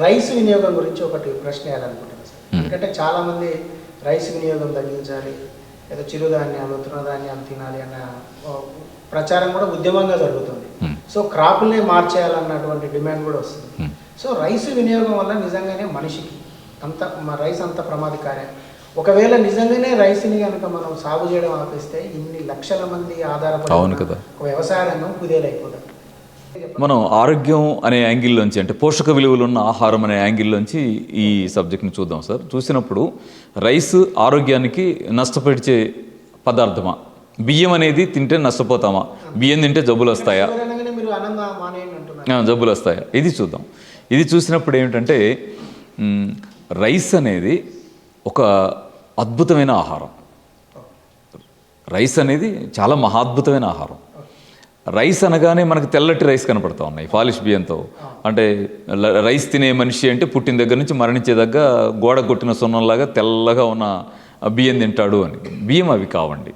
Rice వినియోగం గురించి ఒకటి ప్రశ్న వేయాలనుకుంటున్నాను సార్. ఎందుకంటే చాలా మంది రైస్ వినియోగం తగ్గించాలి ఏదో చిరుధాన్యాలు తృణధాన్యాలు తినాలి అన్న ప్రచారం కూడా ఉద్యమంగా జరుగుతుంది. Hmm. సో క్రాపుల్నే మార్చేయాలన్నటువంటి డిమాండ్ కూడా వస్తుంది. Hmm. సో రైస్ వినియోగం వల్ల నిజంగానే మనిషికి అంత రైస్ అంత ప్రమాదకారే. ఒకవేళ నిజంగానే రైస్ని కనుక మనం సాగు చేయడం ఆపేస్తే ఇన్ని లక్షల మంది ఆధారపడి వ్యవసాయ రంగం కుదేలైపోతుంది మనం ఆరోగ్యం అనే యాంగిల్లోంచి అంటే పోషక విలువలు ఉన్న ఆహారం అనే యాంగిల్లోంచి ఈ సబ్జెక్ట్ని చూద్దాం సార్. చూసినప్పుడు రైస్ ఆరోగ్యానికి నష్టపరిచే పదార్థమా? బియ్యం అనేది తింటే నష్టపోతామా? బియ్యం తింటే జబ్బులు వస్తాయా? జబ్బులు వస్తాయా? ఇది చూద్దాం. ఇది చూసినప్పుడు ఏమిటంటే రైస్ అనేది ఒక అద్భుతమైన ఆహారం. రైస్ అనేది చాలా మహాద్భుతమైన ఆహారం. రైస్ అనగానే మనకు తెల్లటి రైస్ కనపడతా ఉన్నాయి పాలిష్ బియ్యంతో. అంటే ల- రైస్ తినే మనిషి అంటే పుట్టిన దగ్గర నుంచి మరణించేదగ్గ గోడ కొట్టిన సున్నంలాగా తెల్లగా ఉన్న బియ్యం తింటాడు అని. బియ్యం అవి కావండి.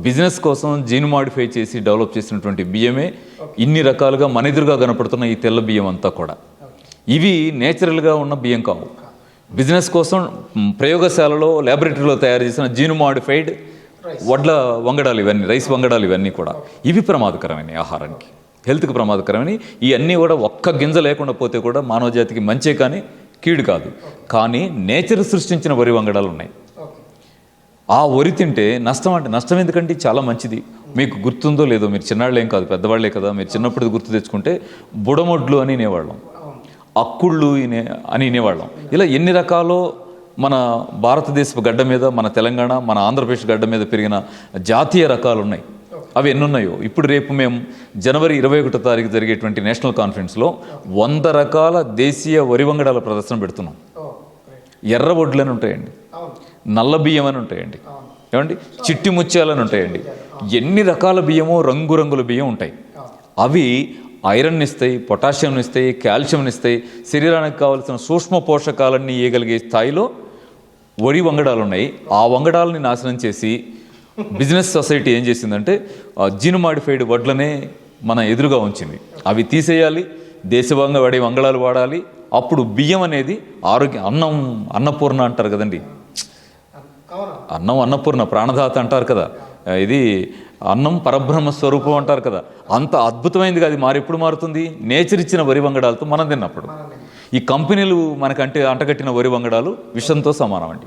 బిజినెస్ కోసం జీన్ మాడిఫై చేసి డెవలప్ చేసినటువంటి బియ్యమే ఇన్ని రకాలుగా మన ఎదురుగా కనపడుతున్న ఈ తెల్ల బియ్యం అంతా కూడా. ఇవి నేచురల్గా ఉన్న బియ్యం కావు. బిజినెస్ కోసం ప్రయోగశాలలో ల్యాబొరేటరీలో తయారు చేసిన జీను మాడిఫైడ్ వడ్ల వంగడాలు ఇవన్నీ రైస్ వంగడాలు ఇవన్నీ కూడా ఇవి ప్రమాదకరమైన ఆహారానికి. హెల్త్కి ప్రమాదకరమని ఇవన్నీ కూడా ఒక్క గింజ లేకుండా పోతే కూడా మానవ జాతికి మంచే కానీ కీడు కాదు. కానీ నేచర్ సృష్టించిన వరి వంగడాలు ఉన్నాయి ఆ వరి తింటే నష్టం అంటే నష్టం ఎందుకంటే చాలా మంచిది. మీకు గుర్తుందో లేదో మీరు చిన్నాళ్ళు ఏం కాదు పెద్దవాళ్ళే కదా మీరు చిన్నప్పుడు గుర్తు తెచ్చుకుంటే బుడమొడ్లు అని అనేవాళ్ళం. అక్కుళ్ళు అని అనేవాళ్ళం. ఇలా ఎన్ని రకాలో మన భారతదేశపు గడ్డ మీద మన తెలంగాణ మన ఆంధ్రప్రదేశ్ గడ్డ మీద పెరిగిన జాతీయ రకాలు ఉన్నాయి అవి ఎన్నున్నాయో? ఇప్పుడు రేపు మేము జనవరి ఇరవై ఒకటో తారీఖు జరిగేటువంటి నేషనల్ కాన్ఫరెన్స్లో వంద రకాల దేశీయ వరి వంగడాల ప్రదర్శన పెడుతున్నాం. ఎర్ర వడ్లు అని ఉంటాయండి నల్ల బియ్యం అని ఉంటాయండి. ఏమండి? చిట్టి ముత్యాలని ఉంటాయండి. ఎన్ని రకాల బియ్యమో రంగురంగుల బియ్యం ఉంటాయి. అవి ఐరన్ ఇస్తాయి పొటాషియం ఇస్తాయి కాల్షియం ఇస్తాయి. శరీరానికి కావాల్సిన సూక్ష్మ పోషకాలన్నీ ఇవ్వగలిగే స్థాయిలో వరి వంగడాలు ఉన్నాయి. ఆ వంగడాలని నాశనం చేసి బిజినెస్ సొసైటీ ఏం చేసిందంటే ఆ మాడిఫైడ్ వడ్లనే మన ఎదురుగా ఉంచింది. అవి తీసేయాలి దేశభంగా వాడే వంగడాలు వాడాలి. అప్పుడు బియ్యం అనేది ఆరోగ్య అన్నం అన్నపూర్ణ అంటారు కదండి. అన్నం అన్నపూర్ణ ప్రాణదాత అంటారు కదా. ఇది అన్నం పరబ్రహ్మ స్వరూపం అంటారు కదా. అంత అద్భుతమైనది అది మారి ఎప్పుడు మారుతుంది? నేచర్ ఇచ్చిన వరి వంగడాలతో మనం తిన్నప్పుడు. ఈ కంపెనీలు మనకంటే అంటగట్టిన వరి వంగడాలు విషంతో సమానం అండి